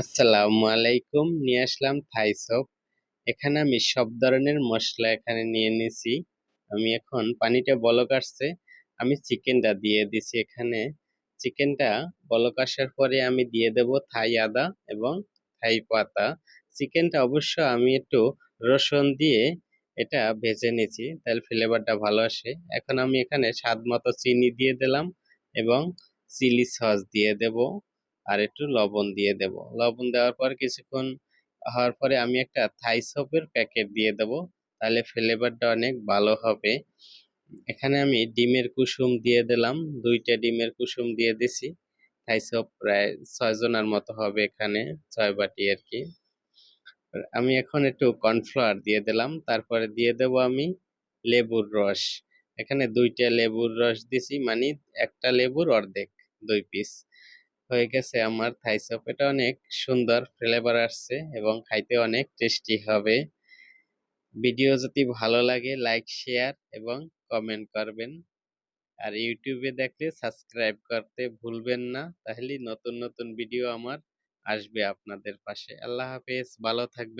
আসসালামু আলাইকুম, নিয়ে আসলাম থাই সপ এখানে আমি সব ধরনের মশলা এখানে নিয়ে নিছি। আমি এখন পানিটা বলক আসছে, আমি চিকেনটা দিয়ে দিছি এখানে। চিকেনটা বলক আসার পরে আমি দিয়ে দেব থাই আদা এবং থাই পাতা। চিকেনটা অবশ্য আমি একটু রসুন দিয়ে এটা ভেজে নিয়েছি তাহলে ফ্লেভারটা ভালো আসে। এখন আমি এখানে স্বাদ মতো চিনি দিয়ে দিলাম এবং চিলি সস দিয়ে দেব। আর একটু লবণ দিয়ে দেব। লবণ দেওয়ার পর কিছুক্ষণ হওয়ার পরে আমি একটা থাই সপের প্যাকেট দিয়ে দেব। তাহলে ফ্লেভারটা অনেক ভালো হবে। এখানে আমি ডিমের কুসুম দিয়ে দিলাম। দুইটা ডিমের কুসুম দিয়ে দিছি। থাই সপ প্রায় ছয় জনের মতো হবে এখানে, ছয় বাটি আর কি। আমি এখন একটু কর্নফ্লাওয়ার দিয়ে দিলাম। তারপরে দিয়ে দেব আমি লেবুর রস। এখানে দুইটা লেবুর রস দিছি মানে একটা লেবুর অর্ধেক, দুই পিস হয়ে গেছে আমার। থাই চপ এটা অনেক সুন্দর ফ্লেভার আসছে এবং খাইতে অনেক টেস্টি হবে। ভিডিও যদি ভালো লাগে লাইক শেয়ার এবং কমেন্ট করবেন। আর ইউটিউবে দেখলে সাবস্ক্রাইব করতে ভুলবেন না। তাহলে নতুন নতুন ভিডিও আমার আসবে আপনাদের পাশে। আল্লাহ হাফেজ, ভালো থাকবেন।